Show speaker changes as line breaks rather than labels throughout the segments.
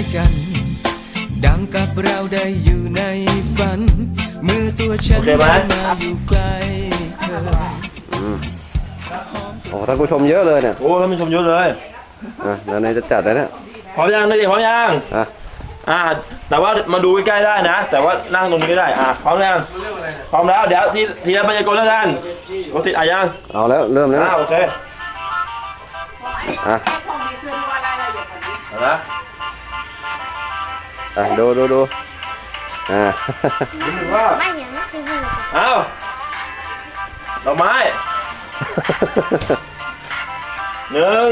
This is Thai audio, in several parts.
ด้วยกัน ดังกับเราได้อยู่ในฝันเมื่อตัวฉัน
โอเคไหม
มาอยู่ใกล้เธอ
โอ้ท่านผู้ชมเยอะเลยเนี่ย
โอ้ท่านผู้ชมเยอะเลย
อะเดี๋ยวไหนจะจัดเลยเนี่ย
พร้อมยังเด็กๆพร้อมยัง
อะ
อ่า แต่ว่ามาดูใกล้ๆได้นะ แต่ว่านั่งตรงนี้ก็ได้อ่าพร้อมยังพร้อมแล้วเดี๋ยวทีทีละพยากรณ์แล้วกันรถติดอะยัง
เอาแล้วเริ่มแล้ว
อ่าโอเค
อะ
เอาละ
อะดูดูดูอ่า
หนึ่งว่า
ไม่อย่างนั้นคือ
เอาดอกไม้หนึ่ง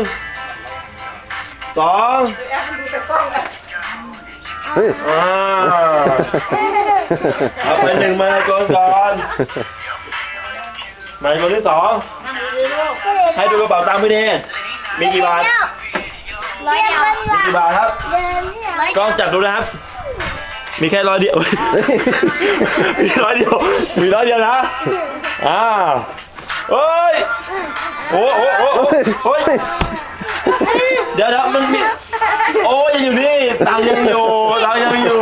สอง
เฮ้ย
อ่าเอาไปหนึ่งมายากรก่อนมายากรที่สองให้ดูกระเป๋าตังค์พี่เนมีกี่บาท
ร้อยเดียว
มีกี่บาทครับ
เดินเนี่ยร้อย
กล้องจับดูนะครับ มีแค่ร้อยเดียว มีร้อยเดียว มีร้อยเดียวนะ อ่าเฮ้ย โอ้โหโอ้โหโอ้ยเดี๋ยวเดี๋ยวมันมี โอ้ยยังอยู่นี่ตังค์ยังอยู่ตังค์ยังอยู่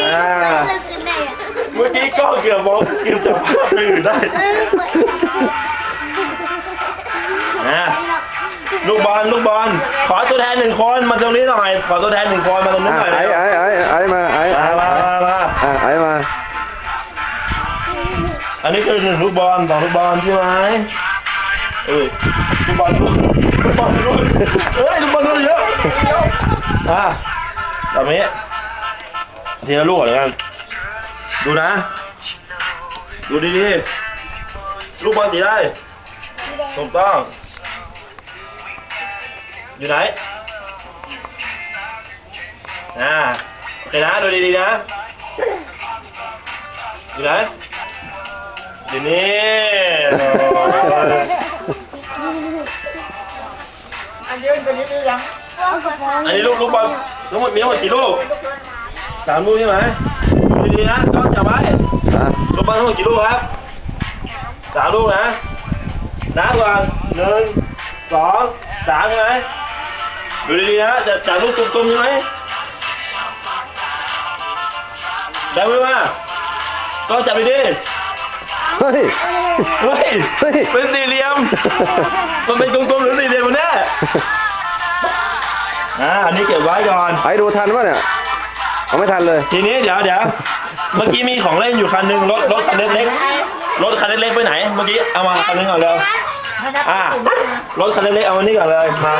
อ่า
เลิกกันได้อะ
เมื่อกี้กล้องเกือบมองเกือบจะภาพไปอื่นได้
เออ
นะ ลูกบอลลูกบอลขอตัวแทนหนึ่งคนมาตรงนี้หน่อยขอตัวแทนหนึ่งคนมาตรงนี้
อะ
หน่อย
ไอ้
นะ
ไอ้ไอ้ไอ้มาไอ้ไอ้
มามามามา
อะไอ้มา
อันนี้คือหนึ่งลูกบอลสองลูกบอลใช่ไหมเอ้ยลูกบอลลูกลูกบอลลูกเอ้ยลูกบอลลูกเยอะอะแบบนี้ทีละลูกก่อนแล้วกันดูนะ ดูดีๆลูกบอลตีได้ถูกต้อง อยู่ไหนอ่าโอเคนะดูดีๆนะ อยู่ไหนอยู่นี่อันนี้ลูกลูกบอลทั้งหมดมีทั้งหมดกี่ลูกสามลูกใช่ไหมดูดีๆนะก็จับไว้
อะ
ลูกบอลทั้งหมดกี่ลูกครับสามลูกนะนับก่อนหนึ่งสองสามใช่ไหม ดูดีๆนะจะจับลูกกลมๆใช่ไหมได้ไหมว่าก็จับดีๆ
เฮ้ย
เฮ้ย
เฮ้ย
เป็นสี่เหลี่ยม มันเป็นกลมๆหรือสี่เหลี่ยมมันแน่อ่าอันนี้เก็บไว้ก่อน
ไอ้ดูทันปะเนี่ยเอาไม่ทันเลย
ทีนี้เดี๋ยวเดี๋ยวเมื่อกี้มีของเล่นอยู่คันหนึ่งรถรถคันเล็กๆรถคันเล็กๆไปไหน เมื่อกี้เอามาคันหนึงก่อนเร็วอ่ารถคันเล็กๆเอาอันนี้ก่อนเลยมา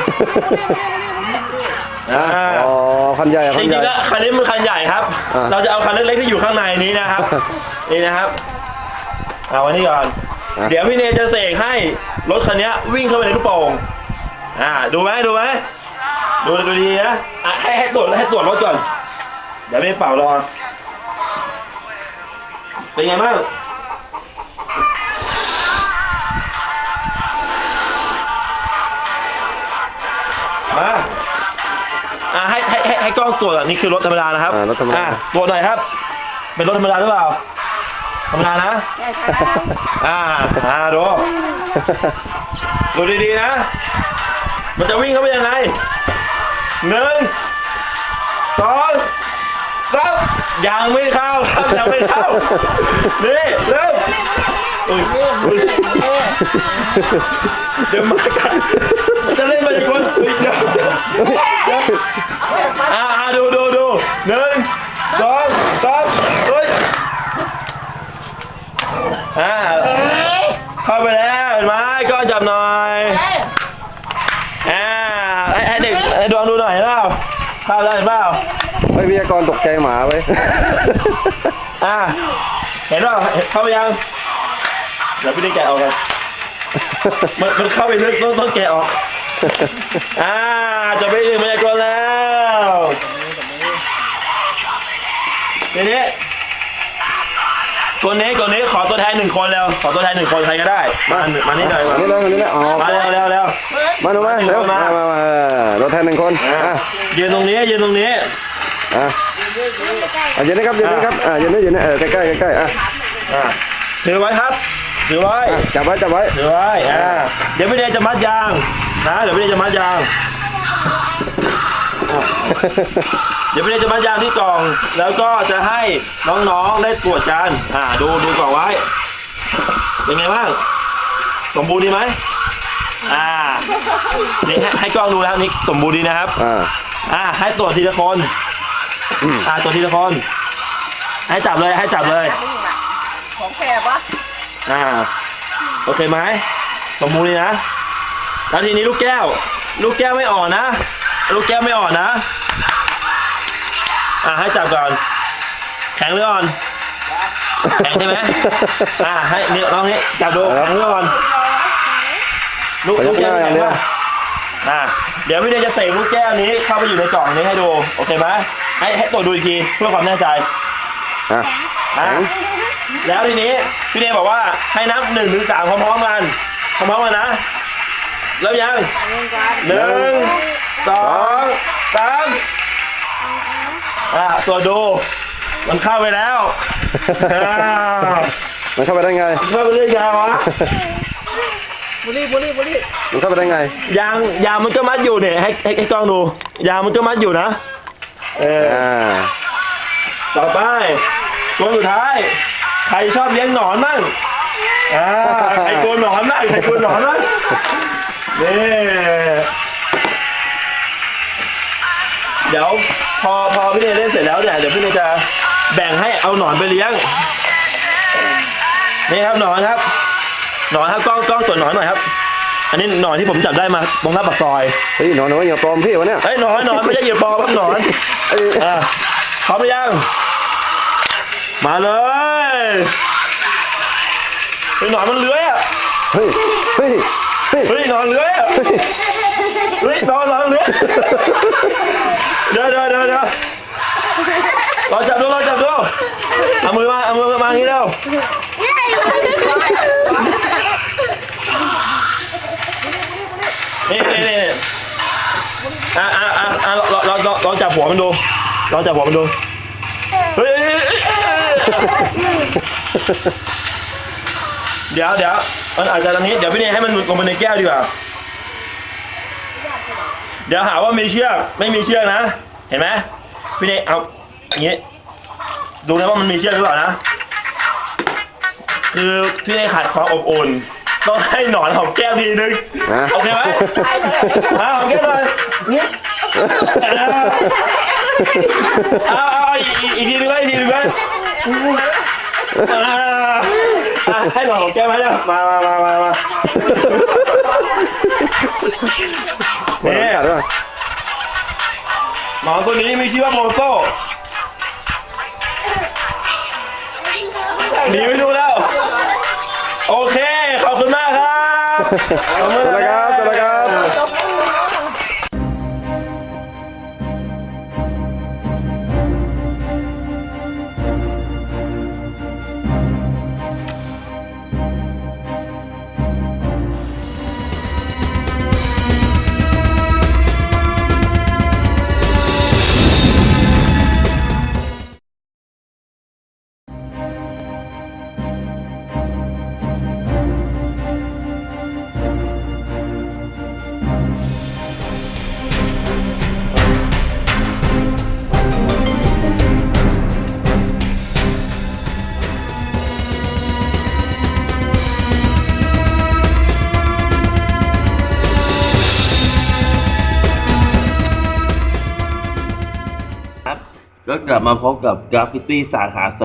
อ่า
อ๋อคันใหญ่
จ
คันให
ริ
ญ่
งๆแล้วคันนี้มันคันใหญ่ครับ
อ่า
เราจะเอาคันเล็กๆที่อยู่ข้างในนี้นะครับ นี่นะครับเอาอันนี้ก่อน เดี๋ยวพี่เนยจะเสกให้รถคันนี้วิ่งเข้าไปในลูกโป่งอ่า ดูไหมดูไหมดูดูดีนะอะให้ให้ตรวจให้ตรวจรถก่อนเดี๋ยวไม่เป่ารอเป็นไงบ้างมา อ่าให้ให้ให้ให้กล้องตรวจอะนี่คือรถธรรมดานะครับ
อ่ารถธรรมดา
อะตรวจหน่อยครับ เป็นรถธรรมดาหรือเปล่า ธรรมดานะ อ่าอ่าดูดูดีๆนะ มันจะวิ่งเข้าไปยังไงหนึ่งสองสามยังไม่เข้าครับยังไม่เข้านี่เริ่มอุ้ยอุ้ยเดี๋ยวมากันจะเล่นมาอีกคนอุ้ยเดี๋ยวเดี๋ยว หนึ่งสองสามเฮ้ยอ่าเข้าไปแล้วเห็นไหมก็จับหน่อยอ่าให้ให้เด็กให้ดวงดูหน่อยเห็นเปล่าเข้าได้เห็นเปล่า
ไม่วิทยากรตกใจหมาไว้ย
อ่าเห็นเปล่าเห็นเข้าไปยังเดี๋ยวพี่ได้แกะออกกันมันมันเข้าไปลึกต้องต้องแกะออก อ่าจะไปถึงมายากลแล้ว ทีนี้คนนี้คนนี้ขอตัวแทนหนึ่งคนแล้วขอตัวแทนหนึ่งคนใครก็ได้มามานี่หน่อย
มานี่เลยมานี่เลยอ๋อ
มาเร็วเร็วเร็ว
มาดูมาเร็ว
มา
มามามาเออรถแทนหนึ่งคน
อะ
อะ
ยืนตรงนี้ยืนตรงนี้
อะอะยืนนะครับยืนนะครับอะยืนนี่ยืนนี่เออใกล้ใกล้ใกล้ๆอะ
อ่าถือไว้ครับถือไว้
อะจับไว้จับไว้
ถือไว้อ่าเดี๋ยวพี่เดชจะมัดยางนะเดี๋ยวพี่เดชจะมัดยาง เดี๋ยวพี่เนยจะมายามที่กล่อง แล้วก็จะให้น้องๆได้ตรวจกันอ่าดูดูกล่องไว้ เป็นไงบ้างสมบูรณ์ดีไหมอ่านี่ให้ให้กล้องดูแล้วนี่สมบูรณ์ดีนะครับ
อ่า
อ่าให้ตรวจทีละคน
อืม
อ่าตรวจทีละคน ให้จับเลยให้จับเลย
ของแคบวะ
อ่า โอเคไหมสมบูรณ์ดีนะแล้วทีนี้ลูกแก้ว ลูกแก้วไม่อ่อนนะ ลูกแก้วไม่อ่อนนะ อ่าให้จับก่อน แข็งหรืออ่อน แข็งใช่ไหมอ่าให้นี่ลองนี้จับดู
ครับ
แข็งหรืออ่อน ลูก
ไปย
ลู
ก
กแก้ว
หน้า
แข็ง
อย่างเดียว
ป่ะอ่าเดี๋ยวพี่เดชจะเสกลูกแก้วนี้เข้าไปอยู่ในกล่องนี้ให้ดู โอเคไหมให้ให้ตรวจดูอีกทีเพื่อความแน่ใจ
อะ
อะแล้วทีนี้พี่เดชบอกว่าให้นับหนึ่งถึงสามพร้อมๆกันพร้อมๆกันนะเริ่มยังหนึ่ง สองสามอะตรวจดู มันเข้าไปแล้วอ่า
มันเข้าไปได้ไง
เข้าไปเรื่อยยาวะ
บุรีบุรีบุรี
มันเข้าไปได้ไง
ยางยางมันก็มัดอยู่เนี่ยให้ให้ให้กล้องดู ยางมันก็มัดอยู่นะ เออ
อ่า
ต่อไปตัวสุดท้าย ใครชอบเลี้ยงหนอนมั่งอ่าใครกลัวหนอนมั่งใครกลัวหนอนมั่งนี่เดี๋ยวพอพอพี่เนยเล่นเสร็จแล้วเนี่ยเดี๋ยวพี่เนยจะแบ่งให้เอาหนอนไปเลี้ยงนี่ครับหนอนครับ หนอนครับกล้องกล้องตรวจหนอนหน่อยครับ อันนี้หนอนที่ผมจับได้มาตรงหน้าปากซอย
เฮ้ยหนอนหนอนอย่าปลอมพี่วะเนี่ย
เอ้ยหนอนหนอนไม่ใช่เหยื่อปลอมครับหนอน
เอ้ย
อะพร้อมหรือยัง มาเลยไอ้หนอนมันเลื้อยอะ
เฮ้ยเฮ้ยเฮ้ย
เฮ้ยหนอนเลื้อยอะ เฮ้ยนอนหนอนเลื้อยเดี๋ยวเดี๋ยวเดี๋ยวเดี๋ยวราจับดูราจับดูเอามือมาเอามือมาอย่างนี้เร็วนี่นี่นี่อะอะอะอะลองลองลองลองจับหัวมันดูลองจับหัวมันดูเฮ้ยเฮ้ยเฮ้ยเฮ้ยเดี๋ยวเดี๋ยวมันอาจจะตอนนี้เดี๋ยวพี่เนยให้มันหลุดลงไปในแก้วดีกว่า เดี๋ยวหาว่ามีเชือกไม่มีเชือกนะ เห็นไหมพี่เนยเอาอย่างงี้ดูนะว่ามันมีเชือกหรือเปล่านะ คือพี่เนยขาดความอบอุ่นต้องให้หนอนหอมแก้มทีนึง
ฮะ
โอเคไหมอะหอมแก้มเลยเงี้ยเอาเอาเอาอีกอีกอีกทีนึงเลยอีกทีนึงเลยอ่าอะให้หนอนหอมแก้มไหมเนี่ยมามามามา มา
หนอนกัดด้วย
หนอนตัวนี้มีชื่อว่าโมโซหนีไม่ดูแล้ว โอเค ขอบคุณมากครับขอบ
ส
คุณ
วัส
มาก
ดีครับ
กลับมาพบกับกราฟฟิตี้สาขา